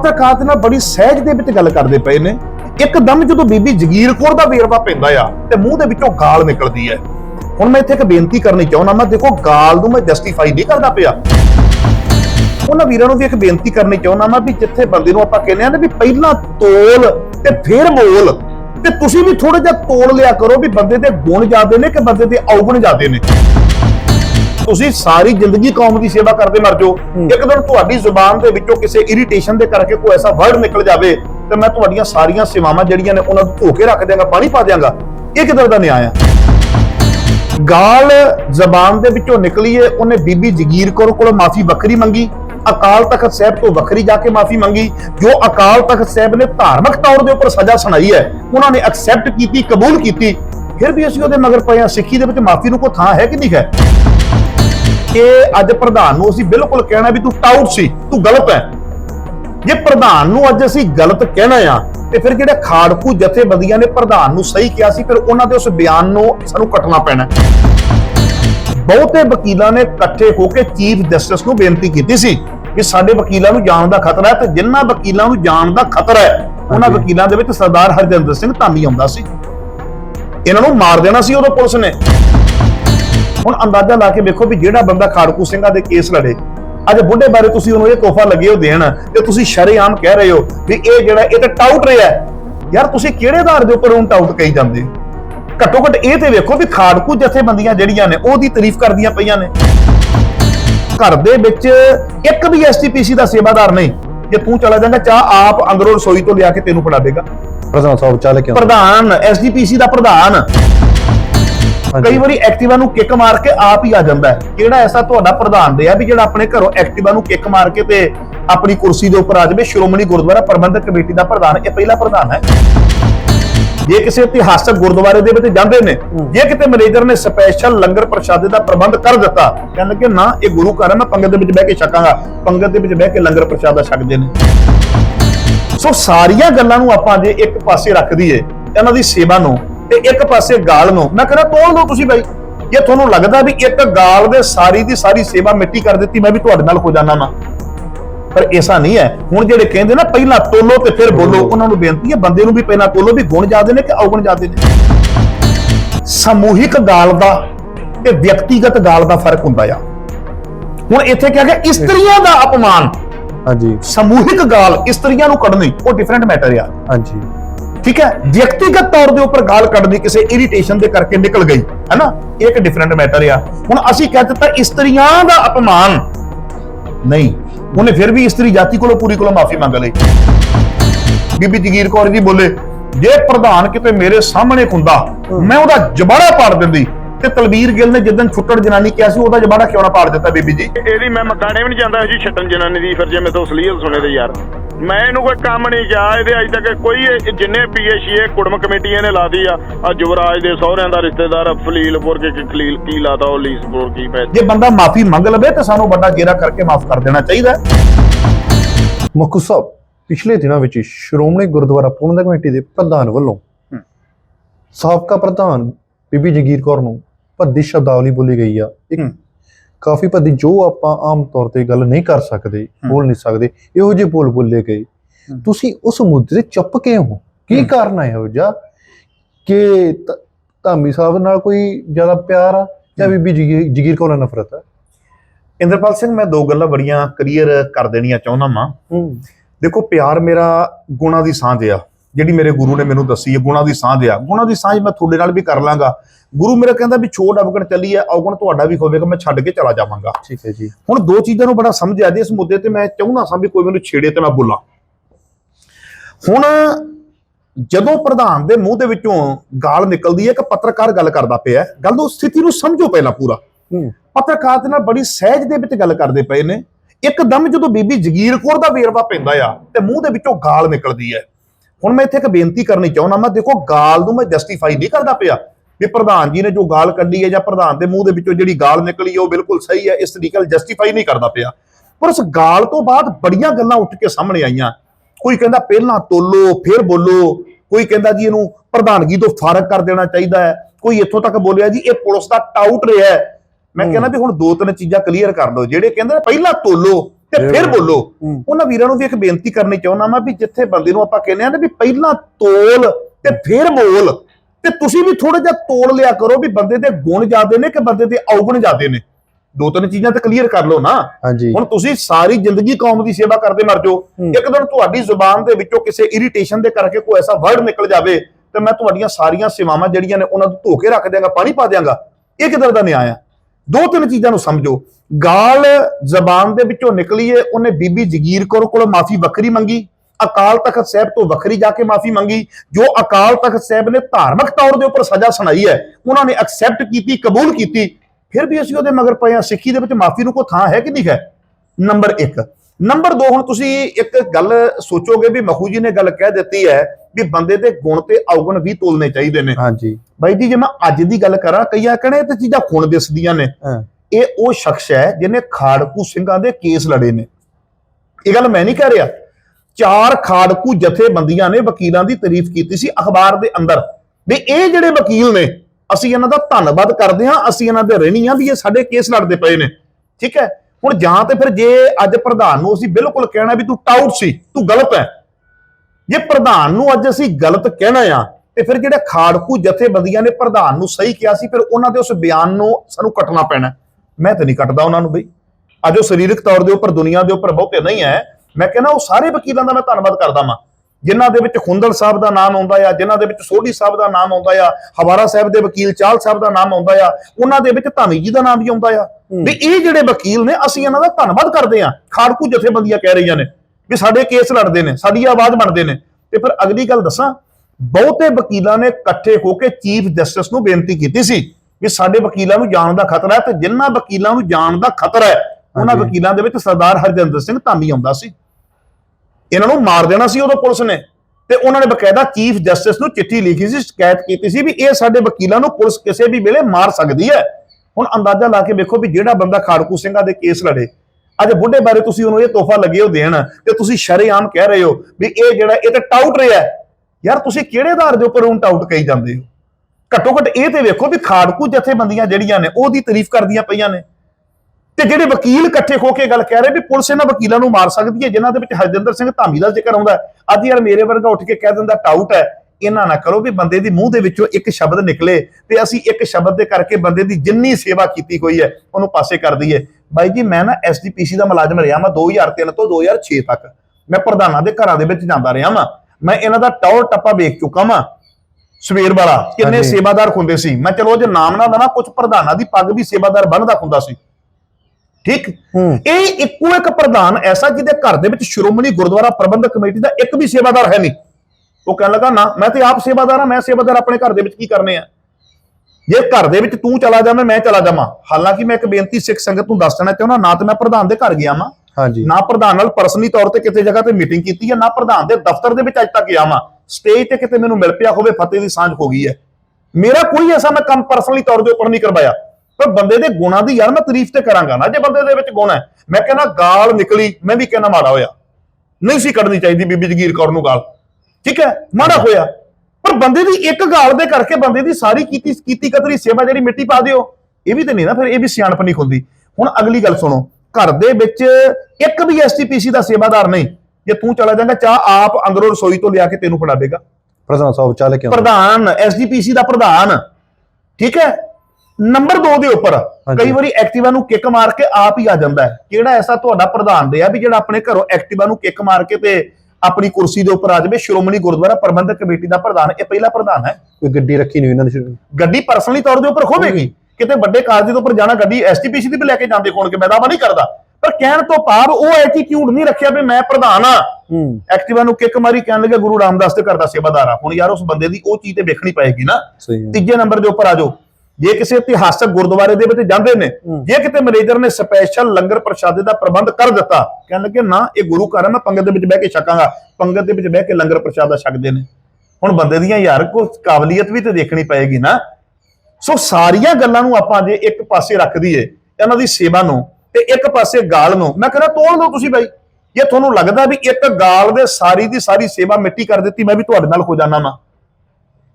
ਪੱਤਰਕਾਰ ਨਾਲ ਬੜੀ ਸਹਿਜ ਦੇ ਵਿੱਚ ਗੱਲ ਕਰਦੇ ਪਏ ਨੇ। ਇੱਕਦਮ ਜਦੋਂ ਬੀਬੀ ਜਗੀਰ ਕੌਰ ਦਾ ਵੇਰਵਾ ਪੈਂਦਾ ਆ, ਤੇ ਮੂੰਹ ਦੇ ਵਿੱਚੋਂ ਗਾਲ ਨਿਕਲਦੀ ਹੈ। ਹੁਣ ਮੈਂ ਇੱਥੇ ਇੱਕ ਬੇਨਤੀ ਕਰਨੀ ਚਾਹੁੰਦਾ ਮੈਂ ਦੇਖੋ ਗਾਲ ਨੂੰ ਮੈਂ ਜਸਟੀਫਾਈ ਨਹੀਂ ਕਰਦਾ ਪਿਆ। ਉਹਨਾਂ ਵੀਰਾਂ ਨੂੰ ਵੀ ਇੱਕ ਬੇਨਤੀ ਕਰਨੀ ਚਾਹੁੰਦਾ ਮੈਂ ਵੀ ਜਿੱਥੇ ਬੰਦੇ ਨੂੰ ਆਪਾਂ ਕਹਿੰਦੇ ਆ ਨਾ ਵੀ ਪਹਿਲਾਂ ਤੋਲ ਤੇ ਫਿਰ ਬੋਲ ਤੇ ਤੁਸੀਂ ਵੀ ਥੋੜਾ ਜਿਹਾ ਤੋਲ ਲਿਆ ਕਰੋ ਵੀ ਬੰਦੇ ਦੇ ਗੁਣ ਜ਼ਿਆਦੇ ਨੇ ਕਿ ਬੰਦੇ ਦੇ ਔਗਣ ਜ਼ਿਆਦੇ ਨੇ। ਤੁਸੀਂ ਸਾਰੀ ਜ਼ਿੰਦਗੀ ਕੌਮ ਦੀ ਸੇਵਾ ਕਰਦੇ ਮਰ ਜਾਓ। ਇੱਕ ਦਿਨ ਤੁਹਾਡੀ ਜ਼ੁਬਾਨ ਦੇ ਵਿੱਚੋਂ ਕਿਸੇ ਇਰੀਟੇਸ਼ਨ ਦੇ ਕਰਕੇ ਕੋਈ ਐਸਾ ਵਰਡ ਨਿਕਲ ਜਾਵੇ ਤੇ ਮੈਂ ਤੁਹਾਡੀਆਂ ਸਾਰੀਆਂ ਸੇਵਾਵਾਂ ਜਿਹੜੀਆਂ ਨੇ ਉਹਨਾਂ ਨੂੰ ਧੋ ਕੇ ਰੱਖ ਦਿਆਂਗਾ ਪਾਣੀ ਪਾ ਦਿਆਂਗਾ। ਇਹ ਕਿੱਧਰ ਦਾ ਨਿਆਂ ਆ? ਗਾਲ ਜ਼ਬਾਨ ਦੇ ਵਿੱਚੋਂ ਨਿਕਲੀ ਏ ਉਹਨੇ ਬੀਬੀ ਜਗੀਰ ਕੌਰ ਕੋਲੋਂ ਮਾਫੀ ਵੱਖਰੀ ਮੰਗੀ ਅਕਾਲ ਤਖਤ ਸਾਹਿਬ ਤੋਂ ਵੱਖਰੀ ਜਾ ਕੇ ਮਾਫੀ ਮੰਗੀ ਜੋ ਅਕਾਲ ਤਖਤ ਸਾਹਿਬ ਨੇ ਧਾਰਮਿਕ ਤੌਰ ਦੇ ਉੱਪਰ ਸਜ਼ਾ ਸੁਣਾਈ ਹੈ ਉਹਨਾਂ ਨੇ ਐਕਸੈਪਟ ਕੀਤੀ ਕਬੂਲ ਕੀਤੀ। ਫਿਰ ਵੀ ਅਸੀਂ ਉਹਦੇ ਮਗਰ ਪਏ ਹਾਂ ਸਿੱਖੀ ਦੇ ਵਿੱਚ ਮਾਫੀ ਨੂੰ ਕੋਈ ਥਾਂ ਹੈ ਕਿ ਨਹੀਂ ਹੈ? ਇਹ ਅੱਜ ਪ੍ਰਧਾਨ ਨੂੰ ਅਸੀਂ ਬਿਲਕੁਲ ਕਹਿਣਾ ਵੀ ਤੂੰ ਟਾਊਟ ਸੀ ਤੂੰ ਗਲਤ ਹੈ। ਜੇ ਪ੍ਰਧਾਨ ਨੂੰ ਅੱਜ ਅਸੀਂ ਗਲਤ ਕਹਿਣਾ ਆ ਤੇ ਫਿਰ ਜਿਹੜੇ ਖਾੜਕੂ ਜਥੇਬੰਦੀਆਂ ਨੇ ਪ੍ਰਧਾਨ ਨੂੰ ਸਹੀ ਕਿਹਾ ਸੀ ਫਿਰ ਉਹਨਾਂ ਦੇ ਉਸ ਬਿਆਨ ਨੂੰ ਸਾਨੂੰ ਕੱਟਣਾ ਪੈਣਾ ਬਹੁਤੇ ਵਕੀਲਾਂ ਨੇ ਇਕੱਠੇ ਹੋ ਕੇ ਚੀਫ ਜਸਟਿਸ ਨੂੰ ਬੇਨਤੀ ਕੀਤੀ ਸੀ ਕਿ ਸਾਡੇ ਵਕੀਲਾਂ ਨੂੰ ਜਾਨ ਦਾ ਖਤਰਾ ਹੈ ਤੇ ਜਿਨ੍ਹਾਂ ਵਕੀਲਾਂ ਨੂੰ ਜਾਨ ਦਾ ਖਤਰਾ ਹੈ ਉਹਨਾਂ। ਵਕੀਲਾਂ ਦੇ ਵਿੱਚ ਸਰਦਾਰ ਹਰਜਿੰਦਰ ਸਿੰਘ ਧਾਮੀ ਆਉਂਦਾ ਸੀ। ਇਹਨਾਂ ਨੂੰ ਮਾਰ ਦੇਣਾ ਸੀ ਉਦੋਂ ਪੁਲਿਸ ਨੇ। ਹੁਣ ਅੰਦਾਜ਼ਾ ਲਾ ਕੇ ਵੇਖੋ ਵੀ ਜਿਹੜਾ ਬੰਦਾ ਖਾੜਕੂ ਸਿੰਘਾਂ ਦੇ ਕੇਸ ਲੜੇ ਅੱਜ ਬੁੱਢੇ ਬਾਰੇ ਤੁਸੀਂ ਉਹਨੂੰ ਇਹ ਤੋਹਫਾ ਲੱਗੇ ਹੋ ਦੇਣ ਤੇ ਤੁਸੀਂ ਸ਼ਰੇਆਮ ਕਹਿ ਰਹੇ ਹੋ ਵੀ ਇਹ ਜਿਹੜਾ ਇਹ ਤਾਂ ਟਾਊਟ ਰਿਹਾ। ਯਾਰ ਤੁਸੀਂ ਕਿਹੜੇ ਆਧਾਰ ਦੇ ਉੱਪਰ ਉਹਨੂੰ ਟਾਊਟ ਕਹੀ ਜਾਂਦੇ? ਘੱਟੋ ਘੱਟ ਇਹ ਤੇ ਵੇਖੋ ਵੀ ਖਾੜਕੂ ਜਥੇਬੰਦੀਆਂ ਜਿਹੜੀਆਂ ਨੇ ਉਹਦੀ ਤਾਰੀਫ ਕਰਦੀਆਂ ਪਈਆਂ ਨੇ ਘਰ ਦੇ ਵਿੱਚ ਇੱਕ ਵੀ ਐਸਟੀਪੀਸੀ ਦਾ ਸੇਵਾਦਾਰ ਨਹੀਂ ਜੇ ਤੂੰ ਚਲਾ ਜਾਏਗਾ ਚਾਹ ਆਪ ਅੰਦਰੋਂ ਰਸੋਈ ਤੋਂ ਲਿਆ ਕੇ ਤੈਨੂੰ ਫੜਾ ਦੇਗਾ ਪ੍ਰਧਾਨ ਸਾਹਿਬ ਚੱਲ ਕੇ ਆਉਂਦੇ। ਪ੍ਰਧਾਨ ਐਸਡੀਪੀਸੀ ਦਾ ਪ੍ਰਧਾਨ। ਕਈ ਵਾਰੀ ਐਕਟਿਵਾ ਨੂੰ ਕਿੱਕ ਮਾਰ ਕੇ ਆਪ ਹੀ ਆ ਜਾਂਦਾ ਹੈ। ਕਿਹੜਾ ਐਸਾ ਤੁਹਾਡਾ ਪ੍ਰਧਾਨ ਰਿਹਾ ਵੀ ਜਿਹੜਾ ਆਪਣੇ ਘਰੋਂ ਐਕਟਿਵਾ ਨੂੰ ਕਿੱਕ ਮਾਰ ਕੇ ਤੇ ਆਪਣੀ ਕੁਰਸੀ ਦੇ ਉੱਪਰ ਆ ਜਾਵੇ ਸ਼੍ਰੋਮਣੀ ਗੁਰਦੁਆਰਾ ਪ੍ਰਬੰਧਕ ਕਮੇਟੀ ਦਾ ਪ੍ਰਧਾਨ ਇਹ ਪਹਿਲਾ ਪ੍ਰਧਾਨ ਹੈ। ਜੇ ਕਿਸੇ ਇਤਿਹਾਸਕ ਗੁਰਦੁਆਰੇ ਦੇ ਵਿੱਚ ਜਾਂਦੇ ਨੇ ਜੇ ਕਿਤੇ ਮੈਨੇਜਰ ਨੇ ਸਪੈਸ਼ਲ ਲੰਗਰ ਪ੍ਰਸ਼ਾਦੇ ਦਾ ਪ੍ਰਬੰਧ ਕਰ ਦਿੱਤਾ ਕਹਿੰਦੇ ਕਿ ਨਾ ਇਹ ਗੁਰੂ ਘਰ ਹੈ ਮੈਂ ਪੰਗਤ ਦੇ ਵਿੱਚ ਬਹਿ ਕੇ ਛਕਾਂਗਾ। ਪੰਗਤ ਦੇ ਵਿੱਚ ਬਹਿ ਕੇ ਲੰਗਰ ਪ੍ਰਸ਼ਾਦਾ ਛਕਦੇ ਨੇ। ਸੋ ਸਾਰੀਆਂ ਗੱਲਾਂ ਨੂੰ ਆਪਾਂ ਜੇ ਇੱਕ ਪਾਸੇ ਰੱਖ ਦਈਏ ਇਹਨਾਂ ਦੀ ਸੇਵਾ ਨੂੰ ਤੇ ਇੱਕ ਪਾਸੇ ਗਾਲ ਨੂੰ। ਮੈਂ ਕਹਿੰਦਾ ਤੋਲ ਲਓ ਤੁਸੀਂ ਬਾਈ। ਜੇ ਤੁਹਾਨੂੰ ਲੱਗਦਾ ਵੀ ਇੱਕ ਗਾਲ ਦੇ ਸਾਰੀ ਦੀ ਸਾਰੀ ਸੇਵਾ ਮਿੱਟੀ ਕਰ ਦਿੱਤੀ ਮੈਂ ਵੀ ਤੁਹਾਡੇ ਨਾਲ ਹੋ ਜਾਣਾ ਨਾ ਪਰ ਐਸਾ ਨਹੀਂ ਹੈ। ਹੁਣ ਜਿਹੜੇ ਕਹਿੰਦੇ ਨਾ ਪਹਿਲਾਂ ਤੋਲੋ ਤੇ ਫਿਰ ਬੋਲੋ ਉਹਨਾਂ ਨੂੰ ਬੇਨਤੀ ਹੈ ਬੰਦੇ ਨੂੰ ਵੀ ਪਹਿਲਾਂ ਤੋਲੋ ਵੀ ਗੁਣ ਜ਼ਿਆਦੇ ਨੇ ਕਿ ਔਗਣ ਜ਼ਿਆਦੇ ਨੇ। ਸਮੂਹਿਕ ਗਾਲ ਦਾ ਤੇ ਵਿਅਕਤੀਗਤ ਗਾਲ ਦਾ ਫ਼ਰਕ ਹੁੰਦਾ ਆ। ਹੁਣ ਇੱਥੇ ਕਿਹਾ ਗਿਆ ਇਸਤਰੀਆਂ ਦਾ ਅਪਮਾਨ। ਹਾਂਜੀ। ਸਮੂਹਿਕ ਗਾਲ ਇਸਤਰੀਆਂ ਨੂੰ ਕੱਢਣੀ ਉਹ ਡਿਫਰੈਂਟ ਮੈਟਰ ਆ। ਹਾਂਜੀ। ਠੀਕ ਹੈ? ਵਿਅਕਤੀਗਤ ਤੌਰ ਦੇ ਉੱਪਰ ਗਾਲ ਕੱਢਣੀ ਕਿਸੇ ਇਰੀਟੇਸ਼ਨ ਦੇ ਕਰਕੇ ਨਿਕਲ ਗਈ ਹੈਨਾ? ਇਹ ਇੱਕ ਡਿਫਰੈਂਟ ਮੈਟਰ ਆ। ਹੁਣ ਅਸੀਂ ਕਹਿ ਦਿੱਤਾ ਇਸਤਰੀਆਂ ਦਾ ਅਪਮਾਨ। ਨਹੀਂ ਉਹਨੇ ਫਿਰ ਵੀ ਇਸਤਰੀ ਜਾਤੀ ਕੋਲੋਂ ਪੂਰੀ ਕੋਲੋਂ ਮਾਫੀ ਮੰਗ ਲਈ। ਬੀਬੀ ਜਗੀਰ ਕੌਰ ਜੀ ਬੋਲੇ ਜੇ ਪ੍ਰਧਾਨ ਕਿਤੇ ਮੇਰੇ ਸਾਹਮਣੇ ਹੁੰਦਾ ਮੈਂ ਉਹਦਾ ਜਬਾੜਾ ਪਾੜ ਦਿੰਦੀ। ਤੇ ਤਲਵੀਰ ਗਿੱਲ ਨੇ ਜਿੱਦਣ ਛੁੱਟੜ ਜਨਾਨੀ ਕਿਹਾ ਸੀ ਉਹਦਾ ਜਬਾੜਾ ਕਿਉਂ ਨਾ ਪਾੜ ਦਿੱਤਾ ਬੀਬੀ ਜੀ? ਇਹਦੀ ਮੈਂ ਮਕਾਣੇ ਵੀ ਨਹੀਂ ਜਾਂਦਾ ਜੀ ਛੱਟਣ ਜਨਾਨੀ ਦੀ ਫਿਰ ਜੇ ਮੈਂ ਤੋਂ ਅਸਲੀਅਤ ਸੁਣੇ ਤੇ ਯਾਰ। ਮੈਂ ਇਹਨੂੰ ਕੋਈ ਕੰਮ ਨਹੀਂ ਕਿਹਾ ਇਹਦੇ ਅਜ ਤੱਕ ਕੋਈ ਇਹ ਜਿੰਨੇ ਪੀਐਚਏ ਕੁੜਮ ਕਮੇਟੀਆਂ ਨੇ ਲਾਦੀ ਆ ਆ ਯੁਵਰਾਜ ਦੇ ਸਹੁਰਿਆਂ ਦਾ ਰਿਸ਼ਤੇਦਾਰ ਫਲੀਲਪੁਰ ਕੇ ਕੀ ਖਲੀਲ ਕੀ ਲਾਤਾ ਉਹ ਲੀਸਪੁਰ ਕੀ ਪੈ ਜੇ ਬੰਦਾ ਮਾਫੀ ਮੰਗ ਲਵੇ ਤੇ ਸਾਨੂੰ ਵੱਡਾ ਗੇਰਾ ਕਰਕੇ ਮਾਫ ਕਰ ਦੇਣਾ ਚਾਹੀਦਾ ਹੈ। ਮੁੱਖ ਸਾਹਿਬ ਪਿਛਲੇ ਦਿਨਾਂ ਵਿੱਚ ਹੀ ਸ਼੍ਰੋਮਣੀ ਗੁਰਦੁਆਰਾ ਪ੍ਰਬੰਧਕ ਕਮੇਟੀ ਦੇ ਪ੍ਰਧਾਨ ਵੱਲੋਂ ਸਾਬਕਾ ਪ੍ਰਧਾਨ ਬੀਬੀ ਜਗੀਰ ਕੌਰ ਨੂੰ ਭੱਦੀ ਸ਼ਬਦਾਵਲੀ ਬੋਲੀ ਗਈ ਆ। ਇੱਕ ਹੂੰ। ਕਾਫੀ ਭੱਦੀ ਜੋ ਆਪਾਂ ਆਮ ਤੌਰ ਤੇ ਗੱਲ ਨਹੀਂ ਕਰ ਸਕਦੇ ਬੋਲ ਨਹੀਂ ਸਕਦੇ ਇਹੋ ਜਿਹੇ ਬੋਲ ਬੋਲੇ ਗਏ। ਤੁਸੀਂ ਉਸ ਮੁੱਦੇ ਤੇ ਚੁੱਪ ਕਿਉਂ ਹੋ? ਕੀ। ਕਾਰਨ ਹੈ ਇਹੋ ਜਿਹਾ? ਕਿ ਧਾਮੀ ਸਾਹਿਬ ਨਾਲ ਕੋਈ ਜ਼ਿਆਦਾ ਪਿਆਰ ਆ ਜਾਂ। ਬੀਬੀ ਜਗੀਰ ਨਾਲ ਨਫ਼ਰਤ ਆ? ਇੰਦਰਪਾਲ ਸਿੰਘ ਮੈਂ ਦੋ ਗੱਲਾਂ ਬੜੀਆਂ ਕਲੀਅਰ ਕਰ ਦੇਣੀਆਂ ਚਾਹੁੰਦਾ ਮਾਂ ਦੇਖੋ ਪਿਆਰ ਮੇਰਾ ਗੁਣਾ ਦੀ ਸਾਂਝ ਆ। ਜਿਹੜੀ ਮੇਰੇ ਗੁਰੂ ਨੇ ਮੈਨੂੰ ਦੱਸੀ ਹੈ ਗੁਣਾ ਦੀ ਸਾਂਝ ਆ। ਗੁਣਾ ਦੀ ਸਾਂਝ ਮੈਂ ਤੁਹਾਡੇ ਨਾਲ ਵੀ ਕਰ ਲਾਂਗਾ। ਗੁਰੂ ਮੇਰਾ ਕਹਿੰਦਾ ਵੀ ਛੋੜ ਅਵਗਣ ਚੱਲੀ ਹੈ ਔਗਣ ਤੁਹਾਡਾ ਵੀ ਹੋਵੇਗਾ ਮੈਂ ਛੱਡ ਕੇ ਚਲਾ ਜਾਵਾਂਗਾ। ਠੀਕ ਹੈ ਜੀ। ਹੁਣ ਦੋ ਚੀਜ਼ਾਂ ਨੂੰ ਬੜਾ ਸਮਝ ਆ ਜੀ ਇਸ ਮੁੱਦੇ ਤੇ ਮੈਂ ਚਾਹੁੰਦਾ ਸਾਂ ਵੀ ਕੋਈ ਮੈਨੂੰ ਛੇੜੇ ਤੇ ਮੈਂ ਬੋਲਾਂ। ਹੁਣ ਜਦੋਂ ਪ੍ਰਧਾਨ ਦੇ ਮੂੰਹ ਦੇ ਵਿੱਚੋਂ ਗਾਲ ਨਿਕਲਦੀ ਹੈ ਕਿ ਪੱਤਰਕਾਰ ਗੱਲ ਕਰਦਾ ਪਿਆ ਗੱਲ ਨੂੰ ਸਥਿਤੀ ਨੂੰ ਸਮਝੋ ਪਹਿਲਾਂ ਪੂਰਾ। ਪੱਤਰਕਾਰ ਦੇ ਨਾਲ ਬੜੀ ਸਹਿਜ ਦੇ ਵਿੱਚ ਗੱਲ ਕਰਦੇ ਪਏ ਨੇ। ਇੱਕਦਮ ਜਦੋਂ ਬੀਬੀ ਜਗੀਰ ਕੌਰ ਦਾ ਵੇਰਵਾ ਪੈਂਦਾ ਆ ਤੇ ਮੂੰਹ ਦੇ ਵਿੱਚੋਂ ਗਾਲ ਨਿਕਲਦੀ ਹੈ। ਹੁਣ ਮੈਂ ਇੱਥੇ ਇੱਕ ਬੇਨਤੀ ਕਰਨੀ ਚਾਹੁੰਦਾ ਮੈਂ ਦੇਖੋ ਗਾਲ ਨੂੰ ਮੈਂ ਜਸਟੀਫਾਈ ਨਹੀਂ ਕਰਦਾ ਪਿਆ ਵੀ ਪ੍ਰਧਾਨ ਜੀ ਨੇ ਜੋ ਗਾਲ ਕੱਢੀ ਹੈ ਜਾਂ ਪ੍ਰਧਾਨ ਦੇ ਮੂੰਹ ਦੇ ਵਿੱਚੋਂ ਜਿਹੜੀ ਗਾਲ ਨਿਕਲੀ ਉਹ ਬਿਲਕੁਲ ਸਹੀ ਹੈ ਇਸ ਤਰੀਕੇ ਨਾਲ ਜਸਟੀਫਾਈ ਨਹੀਂ ਕਰਦਾ ਪਿਆ। ਪਰ ਉਸ ਗਾਲ ਤੋਂ ਬਾਅਦ ਬੜੀਆਂ ਗੱਲਾਂ ਉੱਠ ਕੇ ਸਾਹਮਣੇ ਆਈਆਂ। ਕੋਈ ਕਹਿੰਦਾ ਪਹਿਲਾਂ ਤੋਲੋ ਫਿਰ ਬੋਲੋ ਕੋਈ ਕਹਿੰਦਾ ਜੀ ਇਹਨੂੰ ਪ੍ਰਧਾਨਗੀ ਤੋਂ ਫਾਰਗ ਕਰ ਦੇਣਾ ਚਾਹੀਦਾ ਹੈ ਕੋਈ ਇੱਥੋਂ ਤੱਕ ਬੋਲਿਆ ਜੀ ਇਹ ਪੁਲਿਸ ਦਾ ਟਾਊਟ ਰਿਹਾ ਹੈ। ਮੈਂ ਕਹਿੰਦਾ ਵੀ ਹੁਣ ਦੋ ਤਿੰਨ ਚੀਜ਼ਾਂ ਕਲੀਅਰ ਕਰ ਲਓ ਜਿਹੜੇ ਕਹਿੰਦੇ ਪਹਿਲਾਂ ਤੋਲੋ ਤੇ ਫਿਰ ਬੋਲੋ। ਉਹਨਾਂ ਵੀਰਾਂ ਨੂੰ ਵੀ ਇੱਕ ਬੇਨਤੀ ਕਰਨੀ ਚਾਹੁੰਦਾ ਮੈਂ ਵੀ ਜਿੱਥੇ ਬੰਦੇ ਨੂੰ ਆਪਾਂ ਕਹਿੰਦੇ ਆ ਨਾ ਵੀ ਪਹਿਲਾਂ ਤੋਲ ਤੇ ਫਿਰ ਬੋਲ ਤੇ ਤੁਸੀਂ ਵੀ ਥੋੜਾ ਜਿਹਾ ਤੋਲ ਲਿਆ ਕਰੋ ਵੀ ਬੰਦੇ ਦੇ ਗੁਣ ਜ਼ਿਆਦੇ ਨੇ ਕਿ ਬੰਦੇ ਦੇ ਔਗਣ ਜ਼ਿਆਦੇ ਨੇ। ਦੋ ਤਿੰਨ ਚੀਜ਼ਾਂ ਤਾਂ ਕਲੀਅਰ ਕਰ ਲਓ ਨਾ। ਹਾਂਜੀ। ਹੁਣ ਤੁਸੀਂ ਸਾਰੀ ਜ਼ਿੰਦਗੀ ਕੌਮ ਦੀ ਸੇਵਾ ਕਰਦੇ ਮਰ ਜਾਓ। ਇੱਕ ਦਿਨ ਤੁਹਾਡੀ ਜ਼ੁਬਾਨ ਦੇ ਵਿੱਚੋਂ ਕਿਸੇ ਇਰੀਟੇਸ਼ਨ ਦੇ ਕਰਕੇ ਕੋਈ ਐਸਾ ਵਰਡ ਨਿਕਲ ਜਾਵੇ ਤੇ ਮੈਂ ਤੁਹਾਡੀਆਂ ਸਾਰੀਆਂ ਸੇਵਾਵਾਂ ਜਿਹੜੀਆਂ ਨੇ ਉਹਨਾਂ ਨੂੰ ਧੋ ਕੇ ਰੱਖ ਦਿਆਂਗਾ ਪਾਣੀ ਪਾ ਦਿਆਂਗਾ। ਇਹ ਕਿਧਰ ਦਾ ਨਿਆਂ ਆ? ਦੋ ਤਿੰਨ ਚੀਜ਼ਾਂ ਨੂੰ ਸਮਝੋ। ਗਾਲ ਜ਼ਬਾਨ ਦੇ ਵਿੱਚੋਂ ਨਿਕਲੀ ਏ, ਉਹਨੇ ਬੀਬੀ ਜਗੀਰ ਕੌਰ ਕੋਲੋਂ ਮਾਫੀ ਵੱਖਰੀ ਮੰਗੀ, ਅਕਾਲ ਤਖਤ ਸਾਹਿਬ ਤੋਂ ਵੱਖਰੀ ਜਾ ਕੇ ਮਾਫੀ ਮੰਗੀ, ਜੋ ਅਕਾਲ ਤਖਤ ਸਾਹਿਬ ਨੇ ਧਾਰਮਿਕ ਤੌਰ ਦੇ ਉੱਪਰ ਸਜ਼ਾ ਸੁਣਾਈ ਹੈ ਉਹਨਾਂ ਨੇ ਐਕਸੈਪਟ ਕੀਤੀ, ਕਬੂਲ ਕੀਤੀ, ਫਿਰ ਵੀ ਅਸੀਂ ਉਹਦੇ ਮਗਰ ਪਏ ਹਾਂ ਸਿੱਖੀ ਦੇ ਵਿੱਚ ਮਾਫੀ ਨੂੰ ਕੋਈ ਥਾਂ ਹੈ ਕਿ ਨਹੀਂ ਹੈ? ਨੰਬਰ 1 ਨੰਬਰ 2 ਹੁਣ ਤੁਸੀਂ ਇੱਕ ਗੱਲ ਸੋਚੋਗੇ ਵੀ ਮਖੂ ਜੀ ਨੇ ਗੱਲ ਕਹਿ ਦਿੱਤੀ ਹੈ ਵੀ ਬੰਦੇ ਦੇ ਗੁਣ ਤੇ ਔਗਣ ਵੀ ਤੋਲਨੇ ਚਾਹੀਦੇ ਨੇ। ਹਾਂਜੀ। ਬਾਈ ਜੀ ਜੇ ਮੈਂ ਅੱਜ ਦੀ ਗੱਲ ਕਰਾਂ ਕਈਆਂ ਕਹਣੇ ਇਹ ਤੇ ਚੀਜ਼ਾਂ ਹੁਣ ਦਿਸਦੀਆਂ ਨੇ। ਇਹ ਉਹ ਸ਼ਖਸ ਹੈ ਜਿਹਨੇ ਖਾੜਕੂ ਸਿੰਘਾਂ ਦੇ ਕੇਸ ਲੜੇ ਨੇ। ਇਹ ਗੱਲ ਮੈਂ ਨਹੀਂ ਕਹਿ ਰਿਹਾ। ਚਾਰ ਖਾੜਕੂ ਜਥੇਬੰਦੀਆਂ ਨੇ ਵਕੀਲਾਂ ਦੀ ਤਾਰੀਫ ਕੀਤੀ ਸੀ ਅਖਬਾਰ ਦੇ ਅੰਦਰ ਵੀ ਇਹ ਜਿਹੜੇ ਵਕੀਲ ਨੇ ਅਸੀਂ ਇਹਨਾਂ ਦਾ ਧੰਨਵਾਦ ਕਰਦੇ ਹਾਂ ਅਸੀਂ ਇਹਨਾਂ ਦੇ ਰਹਿਣੀ ਆ ਵੀ ਇਹ ਸਾਡੇ ਕੇਸ ਲੜਦੇ ਪਏ ਨੇ। ਠੀਕ ਹੈ? ਹੁਣ ਜਾਂ ਤੇ ਫਿਰ ਜੇ ਅੱਜ ਪ੍ਰਧਾਨ ਨੂੰ ਅਸੀਂ ਬਿਲਕੁਲ ਕਹਿਣਾ ਵੀ ਤੂੰ ਟਾਊਟ ਸੀ ਤੂੰ ਗਲਤ ਹੈ। ਜੇ ਪ੍ਰਧਾਨ ਨੂੰ ਅੱਜ ਅਸੀਂ ਗਲਤ ਕਹਿਣਾ ਆ ਤੇ ਫਿਰ ਜਿਹੜੇ ਖਾੜਕੂ ਜਥੇਬੰਦੀਆਂ ਨੇ ਪ੍ਰਧਾਨ ਨੂੰ ਸਹੀ ਕਿਹਾ ਸੀ ਫਿਰ ਉਹਨਾਂ ਦੇ ਉਸ ਬਿਆਨ ਨੂੰ ਸਾਨੂੰ ਕੱਟਣਾ ਪੈਣਾ ਮੈਂ ਤਾਂ ਨਹੀਂ ਕੱਟਦਾ ਉਹਨਾਂ ਨੂੰ ਬਈ। ਅੱਜ ਉਹ ਸਰੀਰਕ ਤੌਰ ਦੇ ਉੱਪਰ ਦੁਨੀਆ ਦੇ ਉੱਪਰ ਬਹੁਤੇ ਨਹੀਂ ਹੈ। ਮੈਂ ਕਹਿੰਦਾ ਉਹ ਸਾਰੇ ਵਕੀਲਾਂ ਦਾ ਮੈਂ ਧੰਨਵਾਦ ਕਰਦਾ ਵਾਂ। ਜਿਨ੍ਹਾਂ ਦੇ ਵਿੱਚ ਖੁੰਦਲ ਸਾਹਿਬ ਦਾ ਨਾਮ ਆਉਂਦਾ ਆ ਜਿਨ੍ਹਾਂ ਦੇ ਵਿੱਚ ਸੋਢੀ ਸਾਹਿਬ ਦਾ ਨਾਮ ਆਉਂਦਾ ਆ ਹਵਾਰਾ ਸਾਹਿਬ ਦੇ ਵਕੀਲ ਚਾਲ ਸਾਹਿਬ ਦਾ ਨਾਮ ਆਉਂਦਾ ਆ ਉਹਨਾਂ ਦੇ ਵਿੱਚ ਧਾਮੀ ਜੀ ਦਾ ਨਾਮ ਵੀ ਆਉਂਦਾ ਆ। ਵੀ ਇਹ ਜਿਹੜੇ ਵਕੀਲ ਨੇ ਅਸੀਂ ਇਹਨਾਂ ਦਾ ਧੰਨਵਾਦ ਕਰਦੇ ਆ ਖਾੜਕੂ ਜਥੇਬੰਦੀਆਂ ਕਹਿ ਰਹੀਆਂ ਨੇ। ਵੀ ਸਾਡੇ ਕੇਸ ਲੜਦੇ ਨੇ ਸਾਡੀ ਆਵਾਜ਼ ਬਣਦੇ ਨੇ। ਤੇ ਫਿਰ ਅਗਲੀ ਗੱਲ ਦੱਸਾਂ ਬਹੁਤੇ ਵਕੀਲਾਂ ਨੇ ਇਕੱਠੇ ਹੋ ਕੇ ਚੀਫ ਜਸਟਿਸ ਨੂੰ ਬੇਨਤੀ ਕੀਤੀ ਸੀ ਵੀ ਸਾਡੇ ਵਕੀਲਾਂ ਨੂੰ ਜਾਣ ਦਾ ਖਤਰਾ ਹੈ ਤੇ ਜਿਨ੍ਹਾਂ ਵਕੀਲਾਂ ਨੂੰ ਜਾਣ ਦਾ ਖਤਰਾ ਹੈ ਉਹਨਾਂ। ਵਕੀਲਾਂ ਦੇ ਵਿੱਚ ਸਰਦਾਰ ਹਰਜਿੰਦਰ ਸਿੰਘ ਧਾਮੀ ਆਉਂਦਾ ਸੀ। ਇਹਨਾਂ ਨੂੰ ਮਾਰ ਦੇਣਾ ਸੀ ਉਦੋਂ ਪੁਲਿਸ ਨੇ ਤੇ ਉਹਨਾਂ ਨੇ ਬਕਾਇਦਾ ਚੀਫ ਜਸਟਿਸ ਨੂੰ ਚਿੱਠੀ ਲਿਖੀ ਸੀ ਸ਼ਿਕਾਇਤ ਕੀਤੀ ਸੀ ਵੀ ਇਹ ਸਾਡੇ ਵਕੀਲਾਂ ਨੂੰ ਪੁਲਿਸ ਕਿਸੇ ਵੀ ਵੇਲੇ ਮਾਰ ਸਕਦੀ ਹੈ। ਹੁਣ ਅੰਦਾਜ਼ਾ ਲਾ ਕੇ ਵੇਖੋ ਵੀ ਜਿਹੜਾ ਬੰਦਾ ਖਾੜਕੂ ਸਿੰਘਾਂ ਦੇ ਕੇਸ ਲੜੇ ਅੱਜ ਬੁੱਢੇ ਬਾਰੇ ਤੁਸੀਂ ਉਹਨੂੰ ਇਹ ਤੋਹਫਾ ਲੱਗੇ ਹੋ ਦੇਣ ਤੇ ਤੁਸੀਂ ਸ਼ਰੇਆਮ ਕਹਿ ਰਹੇ ਹੋ ਵੀ ਇਹ ਜਿਹੜਾ, ਇਹ ਤਾਂ ਟਾਊਟ ਰਿਹਾ ਯਾਰ ਤੁਸੀਂ ਕਿਹੜੇ ਆਧਾਰ ਦੇ ਉੱਪਰ ਉਹਨੂੰ ਟਾਊਟ ਕਹੀ ਜਾਂਦੇ ਹੋ? ਘੱਟੋ ਘੱਟ ਇਹ ਤੇ ਵੇਖੋ ਵੀ ਖਾੜਕੂ ਜਥੇਬੰਦੀਆਂ ਜਿਹੜੀਆਂ ਨੇ, ਉਹਦੀ ਤਾਰੀਫ ਕਰਦੀਆਂ ਪਈਆਂ ਨੇ। ਤੇ ਜਿਹੜੇ ਵਕੀਲ ਇਕੱਠੇ ਹੋ ਕੇ ਗੱਲ ਕਹਿ ਰਹੇ ਵੀ ਪੁਲਿਸ ਇਹਨਾਂ ਵਕੀਲਾਂ ਨੂੰ ਮਾਰ ਸਕਦੀ ਹੈ, ਜਿਨ੍ਹਾਂ ਦੇ ਵਿੱਚ ਹਰਜਿੰਦਰ ਸਿੰਘ ਧਾਮੀ ਦਾ ਜ਼ਿਕਰ ਆਉਂਦਾ ਅੱਜ ਯਾਰ ਮੇਰੇ ਵਰਗਾ ਉੱਠ ਕੇ ਕਹਿ ਦਿੰਦਾ ਟਾਊਟ ਹੈ। ਇਹਨਾਂ ਨਾ ਕਰੋ ਵੀ ਬੰਦੇ ਦੀ ਮੂੰਹ ਦੇ ਵਿੱਚੋਂ ਇੱਕ ਸ਼ਬਦ ਨਿਕਲੇ ਤੇ ਅਸੀਂ ਇੱਕ ਸ਼ਬਦ ਦੇ ਕਰਕੇ ਬੰਦੇ ਦੀ ਜਿੰਨੀ ਸੇਵਾ ਕੀਤੀ ਹੋਈ ਹੈ ਉਹਨੂੰ ਪਾਸੇ ਕਰ ਦਈਏ। ਬਾਈ ਜੀ ਮੈਂ ਨਾ ਐਸਡੀਪੀਸੀ ਦਾ ਮੁਲਾਜ਼ਮ ਰਿਹਾ ਮੈਂ 2003 ਤੋਂ 2006 ਤੱਕ। ਮੈਂ ਪ੍ਰਧਾਨਾਂ ਦੇ ਘਰਾਂ ਦੇ ਵਿੱਚ ਜਾਂਦਾ ਰਿਹਾ ਵਾਂ। ਮੈਂ ਇਹਨਾਂ ਦਾ ਟੌਰ ਟੱਪਾ ਵੇਖ ਚੁੱਕਾ ਵਾਂ। ਸਵੇਰ ਵਾਲਾ ਕਿੰਨੇ। ਸੇਵਾਦਾਰ ਹੁੰਦੇ ਸੀ। ਮੈਂ ਚਲੋ ਜੇ ਨਾਮ ਨਾ ਦਵਾਂ ਕੁਝ ਪ੍ਰਧਾਨਾਂ ਦੀ ਪੱਗ ਵੀ ਸੇਵਾਦਾਰ ਬੰਨਦਾ ਹੁੰਦਾ ਸੀ। ਠੀਕ? ਇਹ ਇੱਕੋ ਇੱਕ ਪ੍ਰਧਾਨ ਐਸਾ ਜਿਹਦੇ ਘਰ ਦੇ ਵਿੱਚ ਸ਼੍ਰੋਮਣੀ ਗੁਰਦੁਆਰਾ ਪ੍ਰਬੰਧਕ ਕਮੇਟੀ ਦਾ ਇੱਕ ਵੀ ਸੇਵਾਦਾਰ ਹੈ ਨਹੀਂ। ਉਹ ਕਹਿਣ ਲੱਗਾ ਨਾ ਮੈਂ ਤੇ ਆਪ ਸੇਵਾਦਾਰ ਆ ਮੈਂ ਸੇਵਾਦਾਰ ਆਪਣੇ ਘਰ ਦੇ ਵਿੱਚ ਕੀ ਕਰਨੇ ਆ? ਜੇ ਘਰ ਦੇ ਵਿੱਚ ਤੂੰ ਚਲਾ ਜਾਵੇਂ ਮੈਂ ਚਲਾ ਜਾਵਾਂ। ਹਾਲਾਂਕਿ ਮੈਂ ਇੱਕ ਬੇਨਤੀ ਸਿੱਖ ਸੰਗਤ ਨੂੰ ਦੱਸ ਦੇਣਾ ਚਾਹੁੰਦਾ ਨਾ ਤੇ ਮੈਂ ਪ੍ਰਧਾਨ ਦੇ ਘਰ ਗਿਆ ਵਾਂ। ਹਾਂਜੀ। ਨਾ ਪ੍ਰਧਾਨ ਨਾਲ ਪਰਸਨਲੀ ਤੌਰ ਤੇ ਕਿਤੇ ਜਗ੍ਹਾ ਤੇ ਮੀਟਿੰਗ ਕੀਤੀ ਹੈ ਨਾ ਪ੍ਰਧਾਨ ਦੇ ਦਫ਼ਤਰ ਦੇ ਵਿੱਚ ਅੱਜ ਤੱਕ ਗਿਆ ਵਾਂ। ਸਟੇਜ ਤੇ ਕਿਤੇ ਮੈਨੂੰ ਮਿਲ ਪਿਆ ਹੋਵੇ ਫਤਿਹ ਦੀ ਸਾਂਝ ਹੋ ਗਈ ਹੈ। ਮੇਰਾ ਕੋਈ ਐਸਾ ਮੈਂ ਕੰਮ ਪਰਸਨਲੀ ਤੌਰ ਦੇ ਉੱਪਰ ਨਹੀਂ ਕਰਵਾਇਆ। ਪਰ ਬੰਦੇ ਦੇ ਗੁਣਾਂ ਦੀ ਯਾਰ ਮੈਂ ਤਾਰੀਫ ਤੇ ਕਰਾਂਗਾ ਨਾ ਜੇ ਬੰਦੇ ਦੇ ਵਿੱਚ ਗੁਣ ਹੈ। ਮੈਂ ਕਹਿੰਦਾ ਗਾਲ ਨਿਕਲੀ ਮੈਂ ਵੀ ਕਹਿੰਦਾ ਮਾੜਾ ਹੋਇਆ। ਨਹੀਂ ਸੀ ਕੱਢਣੀ ਚਾਹੀਦੀ ਬੀਬੀ ਜਗੀਰ ਕੌਰ ਨੂੰ ਗਾਲ। ਠੀਕ ਹੈ? ਮਾੜਾ ਹੋਇਆ। ਪਰ ਬੰਦੇ ਦੀ ਇੱਕ ਗਾਲ ਦੇ ਕਰਕੇ ਬੰਦੇ ਦੀ ਸਾਰੀ ਕੀਤੀ ਕੀਤੀ ਕਤਰੀ ਸੇਵਾ ਜਿਹੜੀ ਮਿੱਟੀ ਪਾ ਦਿਓ ਇਹ ਵੀ ਤੇ ਨਹੀਂ ਨਾ ਫਿਰ ਇਹ ਵੀ ਸਿਆਣਪ ਨਹੀਂ ਹੁੰਦੀ। ਹੁਣ ਅਗਲੀ ਗੱਲ ਸੁਣੋ ਘਰ ਦੇ ਵਿੱਚ ਇੱਕ ਵੀ ਐਸਟੀਪੀਸੀ ਦਾ ਸੇਵਾਦਾਰ ਨਹੀਂ। ਜੇ ਤੂੰ ਚਲਾ ਜਾਂਦਾ ਚਾਹ ਆਪ ਅੰਦਰੋਂ ਰਸੋਈ ਤੋਂ ਲਿਆ ਕੇ ਤੈਨੂੰ ਫੜਾਵੇਗਾ ਪ੍ਰਧਾਨ ਸਾਹਿਬ ਚਾਹ ਲੈ ਕੇ ਪ੍ਰਧਾਨ ਐਸਡੀਪੀਸੀ ਦਾ ਪ੍ਰਧਾਨ। ਠੀਕ ਹੈ? ਨੰਬਰ 2 ਦੇ ਉੱਪਰ। ਕਈ ਵਾਰੀ ਐਕਟਿਵਾ ਨੂੰ ਕਿੱਕ ਮਾਰ ਕੇ ਆਪ ਹੀ ਆ ਜਾਂਦਾ ਹੈ। ਕਿਹੜਾ ਐਸਾ ਤੁਹਾਡਾ ਪ੍ਰਧਾਨ ਦੇ ਆ ਵੀ ਜਿਹੜਾ ਆਪਣੇ ਘਰੋਂ ਐਕਟਿਵਾ ਨੂੰ ਕਿੱਕ ਮਾਰ ਕੇ ਤੇ ਆਪਣੀ ਕੁਰਸੀ ਦੇ ਉੱਪਰ ਆ ਜਾਵੇ। ਸ਼੍ਰੋਮਣੀ ਗੁਰਦੁਆਰਾ ਪ੍ਰਬੰਧਕ ਕਮੇਟੀ ਦਾ ਪ੍ਰਧਾਨ ਇਹ ਪਹਿਲਾ ਪ੍ਰਧਾਨ ਹੈ। ਕੋਈ ਗੱਡੀ ਰੱਖੀ ਨਹੀਂ ਇਹਨਾਂ ਨੇ ਸ਼ੁਰੂ- ਗੱਡੀ ਪਰਸਨਲੀ ਤੌਰ ਦੇ ਉੱਪਰ ਖੋਵੇਗੀ। ਕਿਤੇ ਵੱਡੇ ਕਾਰਜ ਦੇ ਉੱਪਰ ਜਾਣਾ ਗੱਡੀ ਐਸਟੀਪੀਸੀ ਦੀ ਵੀ ਲੈ ਕੇ ਜਾਂਦੇ ਹੋਣਗੇ ਮੈਂ ਦਾਵਾ ਨਹੀਂ ਕਰਦਾ। ਪਰ ਕਹਿਣ ਤੋਂ ਭਾਵ ਉਹ ਐਟੀਟਿਊਡ ਨਹੀਂ ਰੱਖਿਆ ਵੀ ਮੈਂ ਪ੍ਰਧਾਨ ਆ ਐਕਟਿਵਾ ਨੂੰ ਕਿੱਕ ਮਾਰੀ ਕਹਿਣ ਲੱਗੇ ਗੁਰੂ ਰਾਮਦਾਸ ਦੇ ਘਰ ਦਾ ਸੇਵਾਦਾਰ ਆ। ਹੁਣ ਯਾਰ ਉਸ ਬੰਦੇ ਦੀ ਉਹ ਚੀਜ਼ ਤੇ ਵੇਖਣੀ ਪਏਗੀ ਨਾ। ਤੀਜੇ ਨੰਬਰ ਦੇ ਉੱਪਰ ਆ ਜਾਓ। ਜੇ ਕਿਸੇ ਇਤਿਹਾਸਕ ਗੁਰਦੁਆਰੇ ਦੇ ਵਿੱਚ ਜਾਂਦੇ ਨੇ। ਜੇ ਕਿਤੇ ਮੈਨੇਜਰ ਨੇ ਸਪੈਸ਼ਲ ਲੰਗਰ ਪ੍ਰਸ਼ਾਦੇ ਦਾ ਪ੍ਰਬੰਧ ਕਰ ਦਿੱਤਾ ਕਹਿਣ ਲੱਗੇ ਨਾ ਇਹ ਗੁਰੂ ਘਰ ਹੈ ਮੈਂ ਪੰਗਤ ਦੇ ਵਿੱਚ ਬਹਿ ਕੇ ਛਕਾਂਗਾ। ਪੰਗਤ ਦੇ ਵਿੱਚ ਬਹਿ ਕੇ ਲੰਗਰ ਪ੍ਰਸ਼ਾਦਾ ਛਕਦੇ ਨੇ। ਹੁਣ ਬੰਦੇ ਦੀਆਂ ਯਾਰ ਕੋਈ ਕਾਬਲੀਅਤ ਵੀ ਤੇ ਦੇਖਣੀ ਪਏਗੀ ਨਾ। ਸੋ ਸਾਰੀਆਂ ਗੱਲਾਂ ਨੂੰ ਆਪਾਂ ਜੇ ਇੱਕ ਪਾਸੇ ਰੱਖ ਦਈਏ ਇਹਨਾਂ ਦੀ ਸੇਵਾ ਨੂੰ ਤੇ ਇੱਕ ਪਾਸੇ ਗਾਲ ਨੂੰ ਮੈਂ ਕਹਿੰਦਾ ਤੋੜ ਲਓ ਤੁਸੀਂ ਬਾਈ। ਜੇ ਤੁਹਾਨੂੰ ਲੱਗਦਾ ਵੀ ਇੱਕ ਗਾਲ ਦੇ ਸਾਰੀ ਦੀ ਸਾਰੀ ਸੇਵਾ ਮਿੱਟੀ ਕਰ ਦਿੱਤੀ ਮੈਂ ਵੀ ਤੁਹਾਡੇ ਨਾਲ ਹੋ ਜਾਣਾ ਵਾਂ।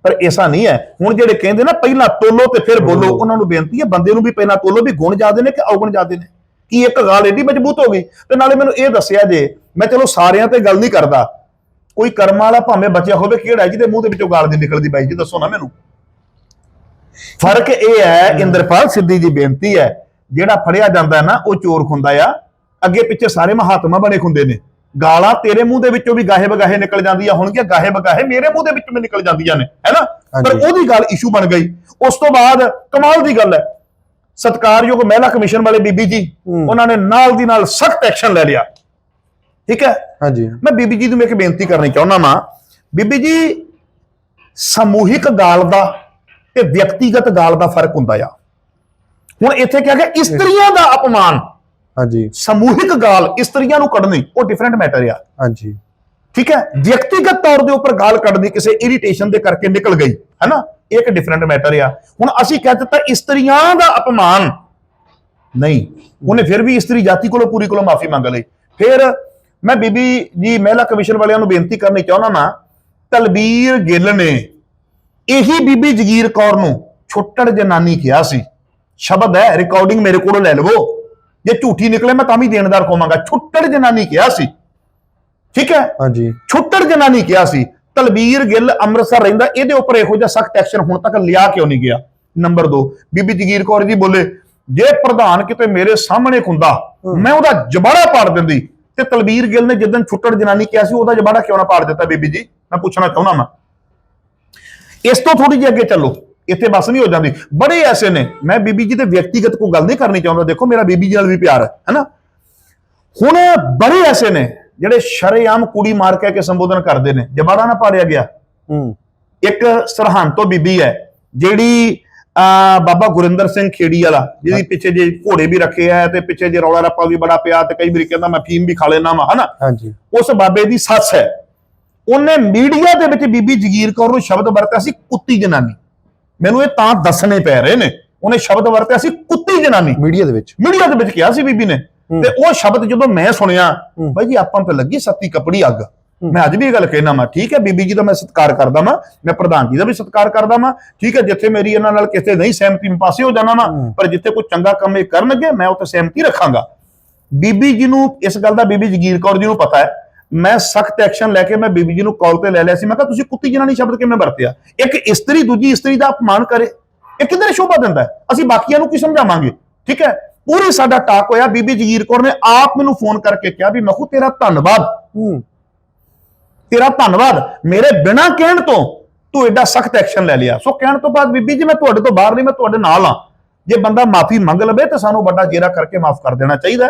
ਪਰ ਐਸਾ ਨਹੀਂ ਹੈ। ਹੁਣ ਜਿਹੜੇ ਕਹਿੰਦੇ ਨਾ ਪਹਿਲਾਂ ਤੋਲੋ ਤੇ ਫਿਰ ਬੋਲੋ ਉਹਨਾਂ ਨੂੰ ਬੇਨਤੀ ਹੈ ਬੰਦੇ ਨੂੰ ਵੀ ਪਹਿਲਾਂ ਤੋਲੋ ਵੀ ਗੁਣ ਜ਼ਿਆਦੇ ਨੇ ਕਿ ਔਗਣ ਜ਼ਿਆਦੇ ਨੇ। ਕੀ ਇੱਕ ਗਾਲ ਏਡੀ ਮਜ਼ਬੂਤ ਹੋ ਗਈ? ਤੇ ਨਾਲੇ ਮੈਨੂੰ ਇਹ ਦੱਸਿਆ ਜੇ ਮੈਂ ਚਲੋ ਸਾਰਿਆਂ ਤੇ ਗੱਲ ਨਹੀਂ ਕਰਦਾ। ਕੋਈ ਕਰਮ ਵਾਲਾ ਭਾਵੇਂ ਬਚਿਆ ਹੋਵੇ ਕਿਹੜਾ ਜਿਹਦੇ ਮੂੰਹ ਦੇ ਵਿੱਚੋਂ ਗਾਲ ਦੀ ਨਿਕਲਦੀ ਬਾਈ ਜੀ ਦੱਸੋ ਨਾ ਮੈਨੂੰ। ਫ਼ਰਕ ਇਹ ਹੈ ਇੰਦਰਪਾਲ ਸਿੱਧੀ ਜੀ ਬੇਨਤੀ ਹੈ ਜਿਹੜਾ ਫੜਿਆ ਜਾਂਦਾ ਨਾ ਉਹ ਚੋਰ ਹੁੰਦਾ ਆ। ਅੱਗੇ ਪਿੱਛੇ ਸਾਰੇ ਮਹਾਤਮਾ ਬਣੇ ਹੁੰਦੇ ਨੇ। ਗਾਲਾਂ ਤੇਰੇ ਮੂੰਹ ਦੇ ਵਿੱਚੋਂ ਵੀ ਗਾਹੇ ਬਗਾਹੇ ਨਿਕਲ ਜਾਂਦੀਆਂ ਹੋਣਗੀਆਂ ਗਾਹੇ ਬਗਾਹੇ ਮੇਰੇ ਮੂੰਹ ਦੇ ਵਿੱਚੋਂ ਵੀ ਨਿਕਲ ਜਾਂਦੀਆਂ ਨੇ ਹੈਨਾ ਪਰ। ਉਹਦੀ ਗੱਲ ਇਸ਼ੂ ਬਣ ਗਈ। ਉਸ ਤੋਂ ਬਾਅਦ ਕਮਾਲ ਦੀ ਗੱਲ ਹੈ। ਸਤਕਾਰਯੋਗ ਮਹਿਲਾ ਕਮਿਸ਼ਨ ਵਾਲੇ ਬੀਬੀ ਜੀ। ਉਹਨਾਂ ਨੇ ਨਾਲ ਦੀ ਨਾਲ ਸਖਤ ਐਕਸ਼ਨ ਲੈ ਲਿਆ। ਠੀਕ ਹੈ? ਹਾਂਜੀ। ਮੈਂ ਬੀਬੀ ਜੀ ਨੂੰ ਇੱਕ ਬੇਨਤੀ ਕਰਨੀ ਚਾਹੁੰਦਾ ਵਾਂ। ਬੀਬੀ ਜੀ ਸਮੂਹਿਕ ਗਾਲ ਦਾ ਤੇ ਵਿਅਕਤੀਗਤ ਗਾਲ ਦਾ ਫ਼ਰਕ ਹੁੰਦਾ ਆ। ਹੁਣ ਇੱਥੇ ਕਿਹਾ ਗਿਆ ਇਸਤਰੀਆਂ ਦਾ ਅਪਮਾਨ। ਹਾਂਜੀ। ਸਮੂਹਿਕ ਗਾਲ ਇਸਤਰੀਆਂ ਨੂੰ ਕੱਢਣੀ ਉਹ ਡਿਫਰੈਂਟ ਮੈਟਰ ਆ ਹਾਂਜੀ। ਠੀਕ ਹੈ? ਵਿਅਕਤੀਗਤ ਤੌਰ ਦੇ ਉੱਪਰ ਗਾਲ ਕੱਢਣੀ ਕਿਸੇ ਇਰੀਟੇਸ਼ਨ ਦੇ ਕਰਕੇ ਨਿਕਲ ਗਈ ਹੈਨਾ? ਇਹ ਇੱਕ ਡਿਫਰੈਂਟ ਮੈਟਰ ਆ ਹੁਣ ਅਸੀਂ ਕਹਿ ਦਿੱਤਾ ਇਸਤਰੀਆਂ ਦਾ ਅਪਮਾਨ। ਨਹੀਂ ਉਹਨੇ ਫਿਰ ਵੀ ਇਸਤਰੀ ਜਾਤੀ ਕੋਲੋਂ ਪੂਰੀ ਕੋਲੋਂ ਮਾਫੀ ਮੰਗ ਲਈ। ਫਿਰ ਮੈਂ ਬੀਬੀ ਜੀ ਮਹਿਲਾ ਕਮਿਸ਼ਨ ਵਾਲਿਆਂ ਨੂੰ ਬੇਨਤੀ ਕਰਨੀ ਚਾਹੁੰਦਾ ਮੈਂ ਤਲਬੀਰ ਗਿੱਲ ਨੇ ਇਹੀ ਬੀਬੀ ਜਗੀਰ ਕੌਰ ਨੂੰ ਛੁੱਟੜ ਜਨਾਨੀ ਕਿਹਾ ਸੀ। ਸ਼ਬਦ ਹੈ ਰਿਕਾਰਡਿੰਗ ਮੇਰੇ ਕੋਲੋਂ ਲੈ ਲਵੋ। ਜੇ ਝੂਠੀ ਨਿਕਲੇ ਮੈਂ ਤਾਂ ਵੀ ਦੇਣਦਾਰ ਕਹਾਂਗਾ ਛੁੱਟੜ ਜਨਾਨੀ ਕਿਹਾ ਸੀ। ਠੀਕ ਹੈ? ਹਾਂਜੀ। ਛੁੱਟੜ ਜਨਾਨੀ ਕਿਹਾ ਸੀ ਤਲਬੀਰ ਗਿੱਲ ਅੰਮ੍ਰਿਤਸਰ ਰਹਿੰਦਾ ਇਹਦੇ ਉੱਪਰ ਇਹੋ ਜਿਹਾ ਸਖਤ ਐਕਸ਼ਨ ਹੁਣ ਤੱਕ ਲਿਆ ਕਿਉਂ ਨਹੀਂ ਗਿਆ? ਨੰਬਰ 2 ਬੀਬੀ ਜਗੀਰ ਕੌਰ ਜੀ ਬੋਲੇ ਜੇ ਪ੍ਰਧਾਨ ਕਿਤੇ ਮੇਰੇ ਸਾਹਮਣੇ ਹੁੰਦਾ ਮੈਂ ਉਹਦਾ ਜਬਾੜਾ ਪਾੜ ਦਿੰਦੀ। ਤੇ ਤਲਬੀਰ ਗਿੱਲ ਨੇ ਜਿੱਦਣ ਛੁੱਟੜ ਜਨਾਨੀ ਕਿਹਾ ਸੀ ਉਹਦਾ ਜਬਾੜਾ ਕਿਉਂ ਨਾ ਪਾੜ ਦਿੱਤਾ ਬੀਬੀ ਜੀ? ਮੈਂ ਪੁੱਛਣਾ ਚਾਹੁੰਦਾ ਮੈਂ ਇਸ ਤੋਂ ਥੋੜੀ ਜਿਹੀ ਅੱਗੇ ਚੱਲੋ। ਇੱਥੇ ਬਸ ਨਹੀਂ ਹੋ ਜਾਂਦੀ। ਬੜੇ ਐਸੇ ਨੇ। ਮੈਂ ਬੀਬੀ ਜੀ ਤੇ ਵਿਅਕਤੀਗਤ ਕੋਈ ਗੱਲ ਨਹੀਂ ਕਰਨੀ ਚਾਹੁੰਦਾ। ਦੇਖੋ ਮੇਰਾ ਬੀਬੀ ਜੀ ਨਾਲ ਵੀ ਪਿਆਰ ਹੈ ਹੈਨਾ? ਹੁਣ ਬੜੇ ਐਸੇ ਨੇ ਜਿਹੜੇ ਸ਼ਰੇਆਮ ਕੁੜੀ ਮਾਰ ਕੇ ਕੇ ਸੰਬੋਧਨ ਕਰਦੇ ਨੇ। ਜਬਾੜਾ ਨਾ ਪਾੜਿਆ ਗਿਆ। ਹੂੰ। ਇੱਕ ਸਰਹੰਦ ਤੋਂ ਬੀਬੀ ਹੈ ਜਿਹੜੀ ਆ ਬਾਬਾ ਗੁਰਿੰਦਰ ਸਿੰਘ ਖੇੜੀ ਵਾਲਾ ਜਿਹਦੀ ਪਿੱਛੇ ਜੇ ਘੋੜੇ ਵੀ ਰੱਖੇ ਆ ਤੇ ਪਿੱਛੇ ਜੇ ਰੌਲਾ ਰੱਪਾ ਵੀ ਬੜਾ ਪਿਆ ਤੇ ਕਈ ਵਾਰੀ ਕਹਿੰਦਾ ਮੈਂ ਫੀਮ ਵੀ ਖਾ ਲੈਣਾ ਵਾ ਹਨਾ? ਹਾਂਜੀ। ਉਸ ਬਾਬੇ ਦੀ ਸੱਸ ਹੈ। ਉਹਨੇ ਮੀਡੀਆ ਦੇ ਵਿੱਚ ਬੀਬੀ ਜਗੀਰ ਕੌਰ ਨੂੰ ਸ਼ਬਦ ਵਰਤਿਆ ਸੀ ਕੁੱਤੀ ਜਨਾਨੀ। ਮੈਨੂੰ ਇਹ ਤਾਂ ਦੱਸਣੇ ਪੈ ਰਹੇ ਨੇ। ਉਹਨੇ ਸ਼ਬਦ ਵਰਤਿਆ ਸੀ ਕੁੱਤੀ ਜਨਾਨੀ। ਮੀਡੀਆ ਦੇ ਵਿੱਚ। ਮੀਡੀਆ ਦੇ ਵਿੱਚ ਕਿਹਾ ਸੀ ਬੀਬੀ ਨੇ। ਤੇ ਉਹ ਸ਼ਬਦ ਜਦੋਂ ਮੈਂ ਸੁਣਿਆ। ਬਾਈ ਜੀ ਆਪਾਂ ਤਾਂ ਲੱਗੀ ਸੱਤੀ ਕਪੜੀ ਅੱਗ। ਮੈਂ ਅੱਜ ਵੀ ਇਹ ਗੱਲ ਕਹਿਣਾ ਮੈਂ ਠੀਕ ਹੈ ਬੀਬੀ ਜੀ ਦਾ ਮੈਂ ਸਤਿਕਾਰ ਕਰਦਾ ਮੈਂ ਮੈਂ ਪ੍ਰਧਾਨ ਜੀ ਦਾ ਵੀ ਸਤਿਕਾਰ ਕਰਦਾ ਮੈਂ ਠੀਕ ਹੈ ਜਿੱਥੇ ਮੇਰੀ ਇਹਨਾਂ ਨਾਲ ਕਿਸੇ ਨਹੀਂ ਸਹਿਮਤੀ ਮੈਂ ਪਾਸੇ ਹੋ ਜਾਣਾ ਮੈਂ। ਪਰ ਜਿੱਥੇ ਕੋਈ ਚੰਗਾ ਕੰਮ ਇਹ ਕਰਨਗੇ ਮੈਂ ਉੱਥੇ ਸਹਿਮਤੀ ਰੱਖਾਂਗਾ। ਬੀਬੀ ਜੀ ਨੂੰ ਇਸ ਗੱਲ ਦਾ ਬੀਬੀ ਜਗੀਰ ਕੌਰ ਜੀ ਨੂੰ ਪਤਾ ਹੈ ਮੈਂ ਸਖਤ ਐਕਸ਼ਨ ਲੈ ਕੇ ਮੈਂ ਬੀਬੀ ਜੀ ਨੂੰ ਕਾਲ ਤੇ ਲੈ ਲਿਆ ਸੀ। ਮੈਂ ਕਿਹਾ ਤੁਸੀਂ ਕੁੱਤੀ ਜਨਾਨੀ ਸ਼ਬਦ ਕਿਵੇਂ ਵਰਤਿਆ? ਇੱਕ ਇਸਤਰੀ ਦੂਜੀ ਇਸਤਰੀ ਦਾ ਅਪਮਾਨ ਕਰੇ। ਇਹ ਕਿੰਨੇ ਸ਼ੋਭਾ ਦਿੰਦਾ? ਅਸੀਂ ਬਾਕੀਆਂ ਨੂੰ ਕੀ ਸਮਝਾਵਾਂਗੇ? ਠੀਕ ਹੈ? ਪੂਰੀ ਸਾਡਾ ਟਾਕ ਹੋਇਆ। ਬੀਬੀ ਜਗੀਰ ਕੌਰ ਨੇ ਆਪ ਮੈਨੂੰ ਫੋਨ ਕਰਕੇ ਕਿਹਾ ਵੀ ਮਖੂ ਤੇਰਾ ਧੰਨਵਾਦ। ਤੇਰਾ ਧੰਨਵਾਦ। ਮੇਰੇ ਬਿਨਾਂ ਕਹਿਣ ਤੋਂ ਤੂੰ ਐਡਾ ਸਖਤ ਐਕਸ਼ਨ ਲੈ ਲਿਆ। ਸੋ ਕਹਿਣ ਤੋਂ ਬਾਅਦ ਬੀਬੀ ਜੀ ਮੈਂ ਤੁਹਾਡੇ ਤੋਂ ਬਾਹਰ ਨਹੀਂ ਮੈਂ ਤੁਹਾਡੇ ਨਾਲ ਆ ਜੇ ਬੰਦਾ ਮਾਫੀ ਮੰਗ ਲਵੇ ਤਾਂ ਸਾਨੂੰ ਵੱਡਾ ਜੇਰਾ ਕਰਕੇ ਮਾਫ ਕਰ ਦੇਣਾ ਚਾਹੀਦਾ।